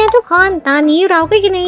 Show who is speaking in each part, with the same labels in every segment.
Speaker 1: นะทุกคน ตอนนี้เราก็อยู่ใน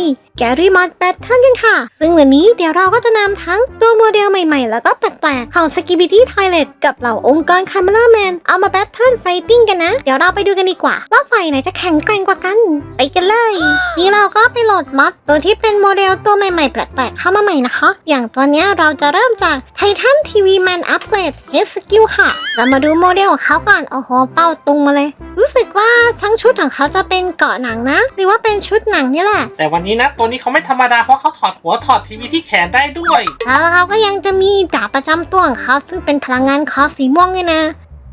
Speaker 1: แกรี่มอดแบทเทิลกันค่ะ ซึ่งวันนี้เดี๋ยวเราก็จะนำทั้งตัวโมเดลใหม่ๆ แล้วก็แปลกๆ ของ s k i b i d y Toilet กับเหล่าองค์กรคา m ม r a แมนเอามาแบทเทิลไฟติ้งกันนะ เดี๋ยวเราไปดูกันดีกว่า ว่าฝ่ายไหนจะแข็งแกร่งกว่ากัน ไปกันเลย นี่เราก็ไปโหลดมอดตัวที่เป็นโมเดลตัวใหม่ๆ แปลกๆ เข้ามาใหม่นะคะ อย่างตัวนี้เราจะเริ่มจากไททันทีวีแมนอัปเกรดเฮสกิลค่ะ เรามาดูโมเดลของเขาก่อนโอ้โหเป้าตุงมาเลย รู้สึกว่าทั้งชุดของเขาจะเป็นเกาะหนังนะ หรือว่าเป็นชุดหนังนี่แหละ
Speaker 2: แต่วันนี้นะตัวนี้เขาไม่ธรรมดาเพราะเขาถอดหัวถอดทีวีที่แขนได้ด้วย
Speaker 1: แล้วเขาก็ยังจะมีดาบประจำตัวของเขาซึ่งเป็นพลังงานคอสีม่วงด้วยนะ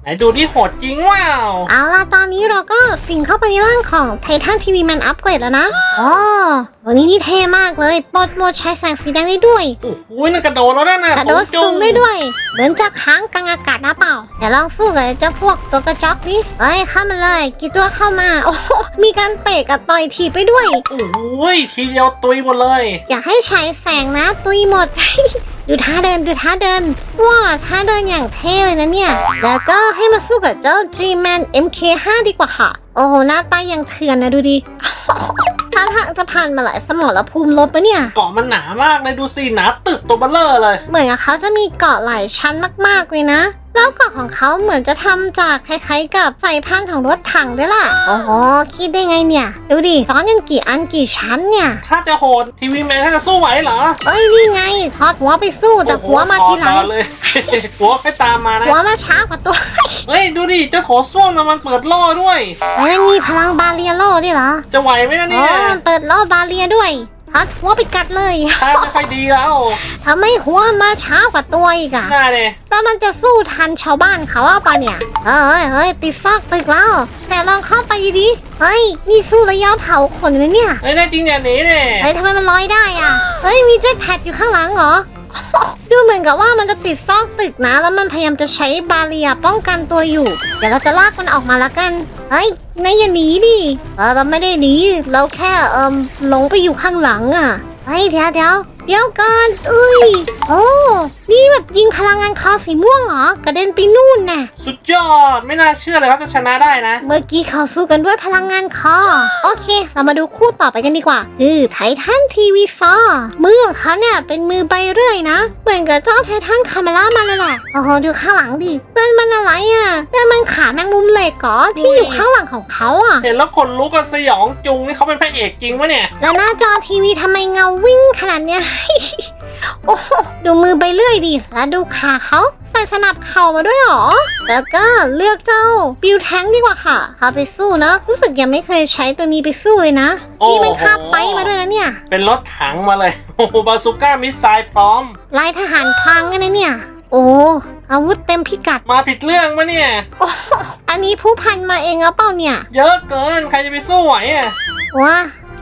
Speaker 2: ไหนดูที่โหดจริงว้าว
Speaker 1: เอาล่ะตอนนี้เราก็ สิงเข้าไปในร่างของไททันทีวีแมนอัปเกรดแล้วนะอ๋อวันนี้นี่เท่มากเลยปลดโหมดใช้แสงสีแดงได้ด้วย
Speaker 2: โอ้โหนั่นกระโดดแล้วนะน่ะ
Speaker 1: กระโดด
Speaker 2: จุ
Speaker 1: สูงได้ด้วย เหมือนจะค้างกลางอากาศนะเปล่าเดี๋ยวลองสู้กับเจ้าพวกตัวกระจอกดิเอ้ยเข้ามาเลย กี่ตัวเข้ามา โอ้โหมีการเตะกับต่อยทีบไปด้วย
Speaker 2: โอ้โหทีเดียวตุยหมดเลย
Speaker 1: อยากให้ใช้แสงนะ ตุยหมด ดูท่าเดินดูท่าเดินว้าท่าเดินอย่างเท่เลยนะเนี่ย แล้วก็ให้มาสู้กับเจ้า G-Man MK5 ดีกว่าค่ะ โอ้โหหน้าตายังเถื่อนนะดูดิท่าทางจะผ่านมาหลายสมรภูมิลบปะเนี่ย
Speaker 2: เกาะมันหนามากเลยดูสิหนาตึกตัวเบลเลอร์เลย
Speaker 1: เหมือนกับเขาจะมีเกาะหลายชั้นมากๆเลยนะ แล้วเกาะของเขาเหมือนจะทำจากคล้ายๆ กับสายพันธุ์ของรถถังด้วยล่ะ โอ้โห คิดได้ไงเนี่ย ดูดิซ้อนกันกี่อันกี่ชั้นเนี่ย
Speaker 2: ถ้าจะโหดทีวีแมนถ้าจะสู้ไหวเหรอ
Speaker 1: เอ้ยนี่ไงทอดหัวไปสู้แต่
Speaker 2: โอ้โหั
Speaker 1: วมาทีหลัง
Speaker 2: ต่อเลยหัวไปตามมานะ
Speaker 1: หัวมาช้ากว่าตัว
Speaker 2: เฮ้ยดูดิเจ้าโถส้วมน่ะมันเปิดล่อด้วย
Speaker 1: แล้วมีพลังบาเรียโล่ด้วยเหรอ
Speaker 2: จะไหวไหมนะ
Speaker 1: อ๋
Speaker 2: เนี่
Speaker 1: อยเปิดโล่บาเรียด้วย ทัดหัวไปกัดเลย
Speaker 2: ถ้าไม่ค่อยดีแล้ว
Speaker 1: ทำให้หัวมาช้ากว่าตัวอีกอะ
Speaker 2: น่าเลย
Speaker 1: แล้วมันจะสู้ทันชาวบ้านเขาว่าปะเนี่ยเอ้ยเฮ้ยติดซอกตึกแล้ว แต่ลองเข้าไปดิเฮ้ยนี่สู้ระยะเผาขนเลยเนี่ย
Speaker 2: เฮ้ยแน่จริงอย่าหนีเนี่ย
Speaker 1: เฮ้ยทำไมมันลอยได้อะเฮ้ยมีเจ็ตแพดอยู่ข้างหลังเหรอดูเหมือนกับว่ามันจะติดซอกตึกนะ แล้วมันพยายามจะใช้บาเรียป้องกันตัวอยู่ เดี๋ยวเราจะลากมันออกมาแล้วกัน เฮ้ย นายอย่าหนีดิเออเราไม่ได้หนีเราแค่เอิมหลงไปอยู่ข้างหลังอะเฮ้ยเดี๋ยวเดี๋ยวเดี๋ยวก่อนอุ้ยโอ้ นี่แบบยิงพลังงานคอสีม่วงเหรอกระเด็นไปนู่นน่ะ
Speaker 2: สุดยอดไม่น่าเชื่อเลยว่าจะชนะได้นะ
Speaker 1: เมื่อกี้เขาสู้กันด้วยพลังงานคอ โอเค เรามาดูคู่ต่อไปกันดีกว่า คือไททันทีวีซอมือของเขาเนี่ยเป็นมือใบเรื่อยนะ เหมือนกับเจ้าไททันคาเมล่ามันเลยแหละโอ้โหดูข้างหลังดินั่นมันอะไรอะนั่นมันขาแมงมุมเหล็กก่อที่อยู่ข้างหลังของเขาอะ
Speaker 2: เห็นแล้วขนลุกกันสยองจุงนี่เขาเป็นพระเอกจริงปะเนี่ย
Speaker 1: แล้วหน้าจอทีวีทำไมเงาวิ่งขนาดเนี้ย โอ้โหดูมือใบเลื่อยดิแล้วดูขาเขาใส่สนับเข่ามาด้วยเหรอ แล้วก็เลือกเจ้าบิวแทงดีกว่าค่ะเอาไปสู้นะ รู้สึกยังไม่เคยใช้ตัวนี้ไปสู้เลยนะ
Speaker 2: โอ้โห
Speaker 1: นี่มันคาบไปมาด้วยนะเนี่ย
Speaker 2: เป็นรถถังมาเลย โอ้โหบาซูก้ามิสไซล์พร้อม
Speaker 1: ลายทหารพรางกันนะเนี่ย โอ้อาวุธเต็มพิกัด
Speaker 2: มาผิดเรื่องปะเนี่ย
Speaker 1: อันนี้ผู้พันมาเองหรือเปล่าเนี่ย
Speaker 2: เยอะเกินใครจะไปสู้ไหวอะ
Speaker 1: ว้า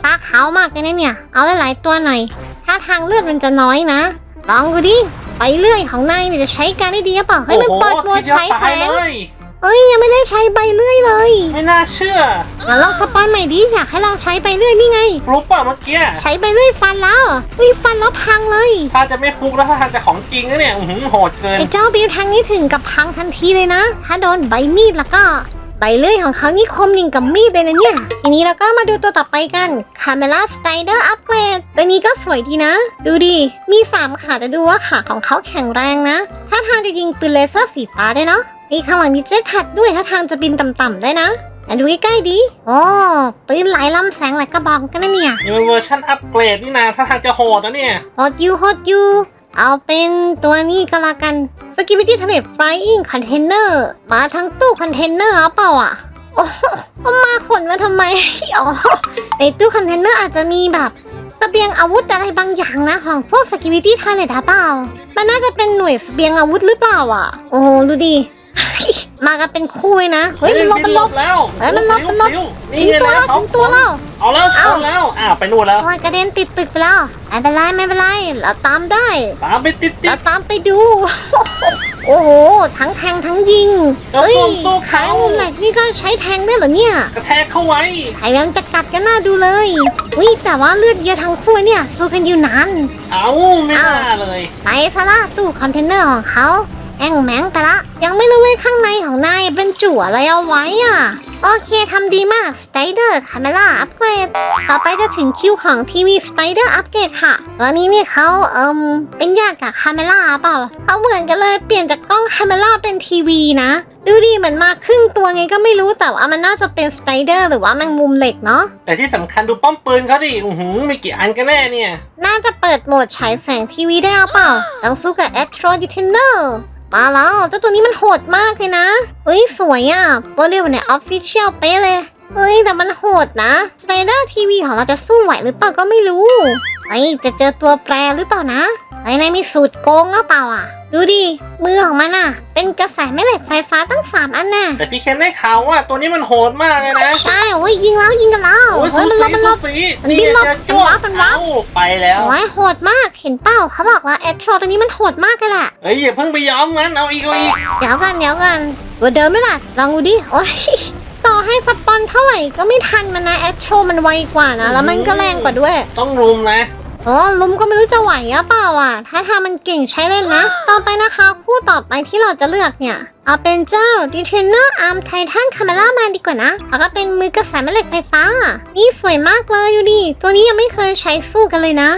Speaker 1: ตาขาวมากเลยนะเนี่ย เอาหลายๆตัวหน่อย ถ้าทางเลือดมันจะน้อยนะ ลองดูดิ ไปเรื่อยของนายเนี่ยจะใช้การได้ดีหรือเปล่าเฮ้ยมัน
Speaker 2: โอ้โห
Speaker 1: เปิดโหมด
Speaker 2: ทีเดียว
Speaker 1: ใช้แส
Speaker 2: ตาย
Speaker 1: ง
Speaker 2: เลย
Speaker 1: เอ้ยยังไม่ได้ใช้ใบเลื่อยเลย
Speaker 2: ไม่น่าเชื่อ
Speaker 1: เดี๋ยวลองสปอนใหม่ดิอยากให้ลองใช้ใบเลื่อยนี่ไง
Speaker 2: ฟลุกป่ะเมื่อกี้
Speaker 1: ใช้ใบเลื่อยฟันแล้วอุ้ยฟันแล้วพังเลย
Speaker 2: ถ้าจะไม่ฟลุกแล้วถ้าทางจะของจริงนะเนี่ยอื้อหือโหดเกิน
Speaker 1: ไอ้เจ้าบิวทางนี้ถึงกับพังทันทีเลยนะ ถ้าโดนใบมีดแล้วก็ ใบเลื่อยของเขานี่คมยิ่งกับมีดเลยนะเนี่ยทีนี้เราก็มาดูตัวต่อไปกัน Camera Spider Upgrade ตัวนี้ก็สวยดีนะ ดูดิ มี 3 ขาแต่ดูว่าขาของเขาแข็งแรงนะ ถ้าทางจะยิงปืนเลเซอร์สีฟ้าได้เนาะ มีข้างหลังมีเจ็ตแพดด้วยถ้าทางจะบินต่ำๆได้นะอะดูใกล้ๆดิโอ้ปืนหลายลำแสงหลายกระบอกกันนะเนี่ย
Speaker 2: นี่มันเวอร์ชันอัปเกรดนี่นะถ้าทางจะโหดนะเนี่ย
Speaker 1: ฮอตยูฮอตยู เอาเป็นตัวนี้ก็แล้วกันสกิ p ิตี้ทะเลฟลายอิงคอนเทนเนอร์มาทั้งตู้คอนเทนเนอร์เอาเปล่าอะโอ้โหเอามาขนมาทำไมอ๋อในตู้คอนเทนเนอร์อาจจะมีแบบเสบียงอาวุธอะไรบางอย่างนะของพวกสกิวิตี้ทะเลหรือเปล่า มันน่าจะเป็นหน่วยเสบียงอาวุธหรือเปล่าอะ โอ้ดูดิ มากันเป็นคู่เลยนะ เฮ้ยมันลบมันลบ
Speaker 2: แล้ว
Speaker 1: เฮ้ยมันลบมันลบ
Speaker 2: ฟิว
Speaker 1: ถึ
Speaker 2: นี่
Speaker 1: งตัว
Speaker 2: แล้
Speaker 1: แล้วว
Speaker 2: เขา
Speaker 1: ถึงตัวแล้ว
Speaker 2: เอาแล้วช
Speaker 1: เอ้า
Speaker 2: นแล้วอ้าวไปนู่นแล้ว
Speaker 1: โอ้ยกระเด็นติดตึกไปแล้วไม่เป็นไรไม่เป็นไรเราตามได้
Speaker 2: ตามไปติดติ
Speaker 1: เรา
Speaker 2: ด
Speaker 1: ตามไปดู โอ้โหทั้งแทงทั้งยิง
Speaker 2: แล้ว
Speaker 1: เฮ้ย
Speaker 2: สู้สู้เขา
Speaker 1: ขายมุมไหนนี่ก็ใช้แทงได้เหรอเนี่ย
Speaker 2: กระแทกเข้าไว้
Speaker 1: พยายามจะกัดกันหน้าดูเลยวิแต่ว่าเลือดเยอะทั้งคู่เนี่ยสู้กันอยู่นาน
Speaker 2: เอาไม่น่าเลย
Speaker 1: ไปซะละตู้คอนเทนเนอร์ของเขา แองแมงไปละ ยังไม่รู้ว่าข้างในของนายเป็นจุ่อะไรเอาไว้อะ โอเคทำดีมากสไ i เดอร์คาเมล่าอัปเกรด ต่อไปจะถึงคิวของทีวีสไ i เดอร์อัปเกรดค่ะตอนนี้เนี่ยเขาเอิมเป็นญาติกับคาเมล่าเปล่าเขาเหมือนกันเลยเปลี่ยนจากกล้องคาเมล่าเป็นทีวีนะ ดูดิเหมือนมาครึ่งตัวไงก็ไม่รู้แต่ว่ามันน่าจะเป็นสไ i เดอร์หรือว่าแมงมุมเหล็กเนาะ
Speaker 2: แต่ที่สำคัญดูป้อมปืนเขาดิอือหือมีกี่อันกันแน่เนี่ย
Speaker 1: น่าจะเปิดโหมดฉายแสงทีวีได้หรือเปล่าต้องสู้กับ a t r o d e t e n e r มาแล้วเจ้าตัวนี้มันโหดมากเลยนะเฮ้ยสวยอะโมเดลเนี่ยออฟฟิเชียลเป๊ะเลยเฮ้ยแต่มันโหดนะสไ i เดอร์ทีวีของเราจะสู้ไหวหรือเปล่าก็ไม่รู้เฮ้ยจะเจอตัวแปรหรือเปล่านะไอ้นายมีสูตรโกงหรือเปล่าอะ ดูดิมือของมันอะ เป็นกระแสแม่เหล็กไฟฟ้าตั้งสามอันน่ะ
Speaker 2: แต่พี่เคนได้ข่าวว่าตัวนี้มันโหดมากเลยนะ
Speaker 1: ใช่ โอ้ยยิงแล้วยิงกันแล้ว
Speaker 2: โอ้ย
Speaker 1: เฮ้
Speaker 2: สู
Speaker 1: ยมันล
Speaker 2: สี
Speaker 1: บมันล
Speaker 2: สู
Speaker 1: บ
Speaker 2: สี
Speaker 1: มันบินลบ
Speaker 2: เจอจ้ว
Speaker 1: มันวาร์ปมันวาร์ป
Speaker 2: เอ้ไปแล้ว
Speaker 1: โอ้ยโหดมากเห็นเป้าเขาบอกว่าแอตโทรตัวนี้มันโหดมากเลยแหละ
Speaker 2: เอ้ยอย่าเพิ่งไปยอมงั้นเอาอีกเอาอีก
Speaker 1: เดี๋ยวกันเดี๋ยวกันตัวเดิมไหมล่ะลองดูดิโอ้ยต่อให้สปอนเท่าไหร่ก็ไม่ทันมันนะแอตโทรมันไวกว่านะแล้วมันก็แรงกว่าด้วย
Speaker 2: ต้องรุมนะ
Speaker 1: โอ้ลุมก็ไม่รู้จะไหวหรือเปล่าอะ ถ้าทามันเก่งใช้เล่นนะ ต่อไปนะคะ คู่ต่อไปที่เราจะเลือกเนี่ย เอาเป็นเจ้า d e t e n e r Arm Titan Camera Man ดีกว่านะ แล้วก็เป็นมือกระแสแม่เหล็กไฟฟ้า นี่สวยมากเลยดูดิ ตัวนี้ยังไม่เคยใช้สู้กันเลยนะ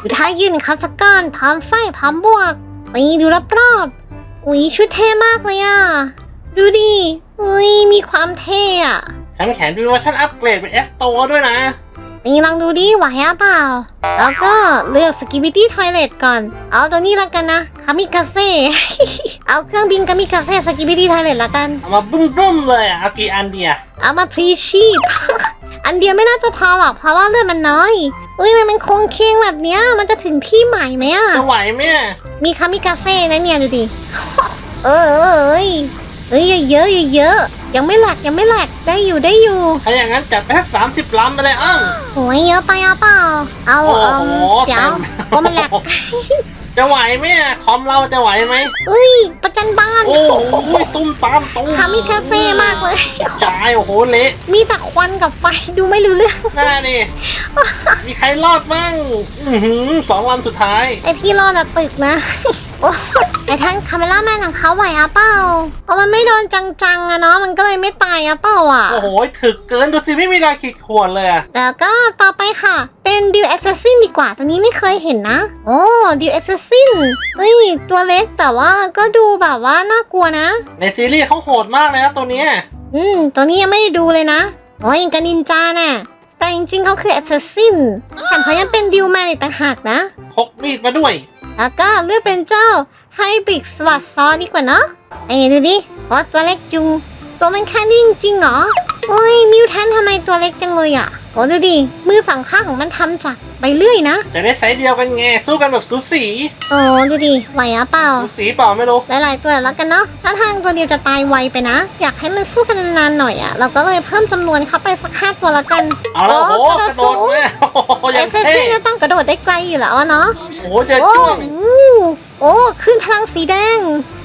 Speaker 1: ดูท้ายืนครับสกอนพร้อมไฟพร้อมบวกนี่ดูรอบๆอุ้ยชุดเท่มากเลยอะ ดูดิ อุ้ยมีความเท่อะ
Speaker 2: แถมแขนเป็นเวอร์ชันอัปเกรดเป็นเอสโตด้วยนะ
Speaker 1: นี่ลองดูดิไหวหรือเปล่า แล้วก็เลือกสกิบิตี้ทอยเลตก่อน เอาตัวนี้แล้วกันนะคามิกาเซ่ เอาเครื่องบินคามิกาเซ่สกิบิตี้ทอยเลตละกัน
Speaker 2: เอามาบึ้มบึ้มๆเลยอะเอากี่อันเดีย
Speaker 1: เอามาพรีชีพ อันเดียวไม่น่าจะพอหรอกเพราะว่าเลือดมันน้อย อุ้ยมันเป็นโค้งเคียงแบบเนี้ยมันจะถึงที่หมายไหมอะ
Speaker 2: จะไหวไหมอะ
Speaker 1: มีคามิกาเซ่นะเนี่ยดูดิ เออเออเอ้ยเอ้ยอย่าเยอะอย่าเยอะ ยังไม่แหลกยังไม่แหลกได้อยู่ได้อยู่
Speaker 2: ถ้าอย่างนั้นจัดไปสักสามสิบลำไปเลยอ้าว
Speaker 1: โอ้ยเยอะไปเอาเปล่าเอา
Speaker 2: โอ้
Speaker 1: เอ
Speaker 2: โห
Speaker 1: มเดี๋ยวเพราะมันแหลก
Speaker 2: จะไหวไหมอะคอมเราจะไหวไหม
Speaker 1: เอ้ยประจันบาน
Speaker 2: โอ้โหตุ้มตามตุ้ม
Speaker 1: คามิกาเซ่มากเลย
Speaker 2: จ่ายโอ้โหเละ
Speaker 1: มีแต่ควันกับไฟดูไม่รู้เรื่อง
Speaker 2: หน้านี่มีใครรอดบ้างอื้อหือสองลำสุดท้าย
Speaker 1: ไอที่รอดอะตึกนะ โอ้แต่ท่านคาเมล่าแมนของเขาไหวอะเปล่าเพราะมันไม่โดนจังๆอะเนาะมันก็เลยไม่ตายอะเปล่าอะ
Speaker 2: โอ้โห ถึกเกินดูสิไม่มีรอยขีดข่วนเลยอะ
Speaker 1: แล้วก็ต่อไปค่ะ เป็นดิวแอสซัสซินดีกว่า ตัวนี้ไม่เคยเห็นนะ โอ้ดิวแอสซัสซินเฮ้ย ตัวเล็กแต่ว่าก็ดูแบบว่าน่ากลัวนะ
Speaker 2: ในซีรีส์เขาโหดมากเลยนะตัวเนี้ย
Speaker 1: อืม ตัวนี้ยังไม่ได้ดูเลยนะโอ้ยยังกับนินจาน่ะ แต่จริงๆเขาคือแอสซัสซินแถมเขายังเป็นดิวแมนอีกต่างหากนะ
Speaker 2: พกมีดมาด้วย
Speaker 1: แล้วก็เลือกเป็นเจ้าไฮบริดสวัสดซอดีกว่าเนาะไอ้ดูดิโอ้ตัวเล็กจุง ตัวมันแค่นิ่งจริงเหรอโอ้ยมิวแทนทำไมตัวเล็กจังเลยอะ โอ้ดูดิ มือสองข้างของมันทำจากใบเลื่อยนะ
Speaker 2: จะได้ไซส์เดียวกันไงสู้กันแบบสูสี
Speaker 1: โอ้ดูดิ ไหวอะเปล่า
Speaker 2: สูสีเปล่าไม่รู้
Speaker 1: หลายๆตัวแล้วกันเนาะถ้าทางตัวเดียวจะตายไวไปนะ อยากให้มันสู้กันนานๆหน่อยอะเราก็เลยเพิ่มจำนวนเข้าไปสักห้าตัวแล้วกัน
Speaker 2: เอาละโอ้โหกระโดดมาโอ้โหอ
Speaker 1: ไอย่างเซ
Speaker 2: เท่
Speaker 1: ซี่ก็ต้องกระโดดได้ไกลอยู่แล้วอะเนาะ
Speaker 2: โอ้โหเจอ
Speaker 1: โอ้
Speaker 2: จ้วง
Speaker 1: โหโอ้ขึ้นพลังสีแดง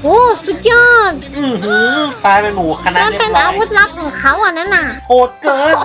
Speaker 1: โอ้สุดยอด
Speaker 2: อือหือตายเป็นหมูคณะ
Speaker 1: นั่น
Speaker 2: เรีย
Speaker 1: เป็น
Speaker 2: บร้อ
Speaker 1: อายวุธลับของเขาอะนั่นน่ะ
Speaker 2: โหดเกิน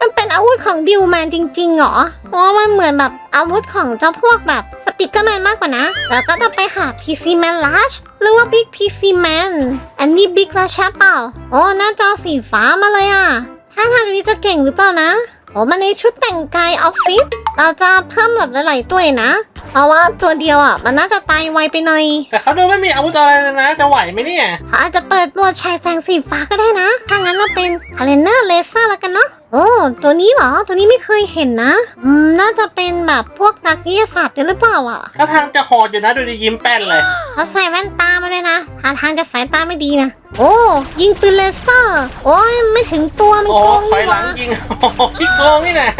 Speaker 1: มันเป็นอาวุธของดิวแมนจริงๆเหรอเพราะว่ามันเหมือนแบบอาวุธของเจ้าพวกแบบสปิกเกอร์แมนมากกว่านะ แล้วก็ต้องไปหา PC Man Large หรือว่า Big PC Man อันนี้ Big ราชาเปล่า โอ้หน้าจอสีฟ้ามาเลยอะ ถ้าทางนี้จะเก่งหรือเปล่านะ โอ้มาในชุดแต่งกายออฟฟิศ เราจะเพิ่มแบบหลายๆตัวนะ เพราะว่าตัวเดียวอะมันน่าจะตายไวไปหน่อย
Speaker 2: แต่เขาดูไม่มีอาวุธอะไรเลยนะ จะไหวไหมเนี่ย
Speaker 1: เขาอาจจะเปิดโหมดฉายแสงสีฟ้าก็ได้นะ ถ้างั้นเราเป็นฮาเลนเนอร์เลเซอร์แล้วกันเนาะ โอ้ตัวนี้เหรอ ตัวนี้ไม่เคยเห็นนะ อืม น่าจะเป็นแบบพวกนักวิทยาศาสตร์ด้วยหรือเปล่าอะ
Speaker 2: ถ้าทางจะโหดอยู่นะดูดิยิ้มแป้นเลย
Speaker 1: เขาใส่แว่นตามาเลยนะหาทางจะสายตาไม่ดีนะ โอ้ ยิงปืนเลเซอร์ โอ้ยไม่ถึงตัวมัน
Speaker 2: โอ้
Speaker 1: โกง
Speaker 2: ถอย
Speaker 1: นี่
Speaker 2: ห
Speaker 1: ห
Speaker 2: ลั
Speaker 1: วะ
Speaker 2: งยิงโอ้โหพี่โกงนี่นะ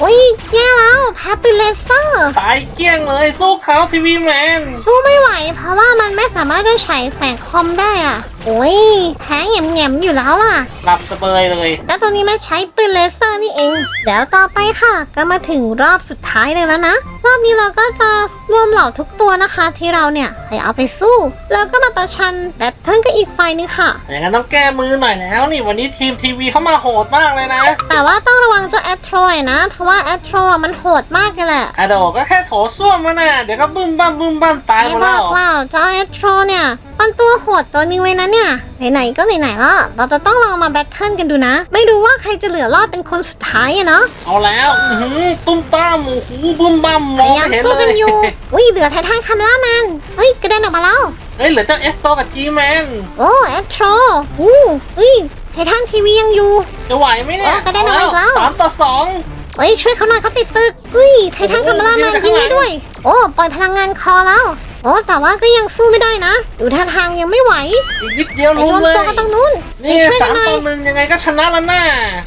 Speaker 1: โอ้ยแย่แล้วแพ้ปืนเลเซอร์
Speaker 2: ตายเกลี้ยงเลยสู้เขาทีวีแมน
Speaker 1: สู้ไม่ไหว เพราะว่ามันไม่สามารถจะฉายแสงคอมได้อะ โอ้ยแพ้แง่มๆอยู่แล้วอะ
Speaker 2: หลับสเบยเลย
Speaker 1: แล้วตัวนี้มันใช้ปืนเลเซอร์นี่เอง เดี๋ยวต่อไปค่ะ ก็มาถึงรอบสุดท้ายเลยแล้วนะ รอบนี้เราก็จะรวมเหล่าทุกตัวนะคะ ที่เราเนี่ยให้เอาไปสู้ แล้วก็มาประชันแบทเทิลกับอีกฝ่ายหนึงค่ะ
Speaker 2: อย่างนั้นต้องแก้มือหน่อยแล้วนี่วันนี้ทีมทีวีเข้ามาโหดมากเลยนะ
Speaker 1: แต่ว่าต้องระวังเจ้าแอตโทรยนะ เพราะว่าแอตโทรมันโหดมากเลยแหละ
Speaker 2: อะโดก็แค่โถส้วมมาน่ะเดี๋ยวก็บึ้มบ้ามบึ้มบ้ามตายห
Speaker 1: ไม่
Speaker 2: มด
Speaker 1: บ
Speaker 2: แล้
Speaker 1: อ
Speaker 2: ว
Speaker 1: กว่าเจ้าแอตโทรเนี่ยมันตัวโหดตัวหนึงเลยนะเนี่ย ไหนๆก็ไหนๆแล้วเราจะต้องลองมาแบทเทิลกันดูนะ ไม่รู้ว่าใครจะเหลือรอดเป็นคนสุดท้ายอะเนาะ
Speaker 2: เอาแล้วอื้อหือตุ้มต้ามโอ้โหบึ้มบ้ามม
Speaker 1: พ
Speaker 2: อง
Speaker 1: ยายาม
Speaker 2: ไม่เห็น
Speaker 1: สู้
Speaker 2: เล
Speaker 1: กัน
Speaker 2: ย
Speaker 1: อยู่ อุ้ยเหลือไททันคาเมล่าแมนเฮ้ยกระเด็นออกมาแล้ว
Speaker 2: เฮ้ยเหลือเจ้าเอสโตกับจีแมน
Speaker 1: โอ้แอตโทรอู้เฮ้ยไททันทีวียังอยู่
Speaker 2: จะไหวไหมเนี่ย
Speaker 1: โอ้กระเด็นออกมาอีกแล้ว
Speaker 2: สามต่อสอง
Speaker 1: เฮ้ยช่วยเขาหน่อยเขาติดตึกเฮ้ยไททันคาเมล่าแมนยิงได้ด้วย โอ้ปล่อยพลังงานคอแล้ว โอ้แต่ว่าก็ยังสู้ไม่ได้นะ ดูท่าทางยังไม่ไหว
Speaker 2: อีกนิดเดียว
Speaker 1: ไป
Speaker 2: ลุ้
Speaker 1: รวม
Speaker 2: เล
Speaker 1: ตัวยกันตรงนู้น
Speaker 2: นี่
Speaker 1: ไปช่วย
Speaker 2: สา
Speaker 1: กันหน่อ
Speaker 2: มต่อยหนึ่งยังไงก็ชนะแล้วน่า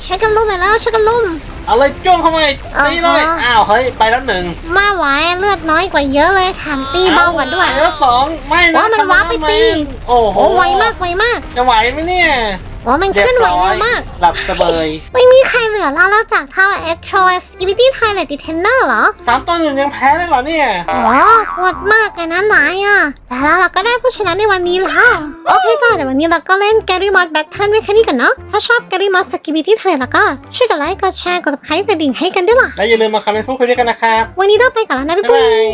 Speaker 1: ช่วยกันลุมหน่อยแล้วช่วยกันลุม
Speaker 2: เอาเลยจ้วงเข้ามา
Speaker 1: เอา
Speaker 2: นี่เลย
Speaker 1: เอา
Speaker 2: อ้าวเฮ้ยไปแล้วหนึ่ง
Speaker 1: มาไหวเลือดน้อยกว่าเยอะเลยแถมตีเบากว่าด้วย
Speaker 2: ไปแล้วสองไม่นะ
Speaker 1: ว่ามันวาร์ปไปตี
Speaker 2: โอ้โห
Speaker 1: โอ้ไวมากไวมาก
Speaker 2: จะไหวไหมเนี่ย
Speaker 1: โอ้มันเคลื่อนไหวเร็วมาก
Speaker 2: หลับสบาย
Speaker 1: ไม่มีใครเหลือแล้วนอกจากเท่า a c t r o s i v i t y Thailand Defender เหรอ
Speaker 2: สามต่อหนึ่งยังแพ้ได้เหรอเนี่ย
Speaker 1: โอ้โหดมากเลยนะนายอะแต่แล้วเราก็ได้ผู้ชนะในวันนี้แล้ว โอเคจ้าเดี๋ยววันนี้เราก็เล่น Gary Mod Battle ไว้แค่นี้กันเนาะ ถ้าชอบ Gary Mod Skibidi Thailand แล้วก็ช่วยกดไลค์ กดแชร์ กด subscribe กระดิ่งให้กันด้วยล่ะ
Speaker 2: และอย่าลืมมาคอมเมนต์พูดคุยด้วยกันนะครับ
Speaker 1: วันนี้เราไปก่อนแล้วนะบ๊าย
Speaker 2: บ๊าย
Speaker 1: บา
Speaker 2: บายย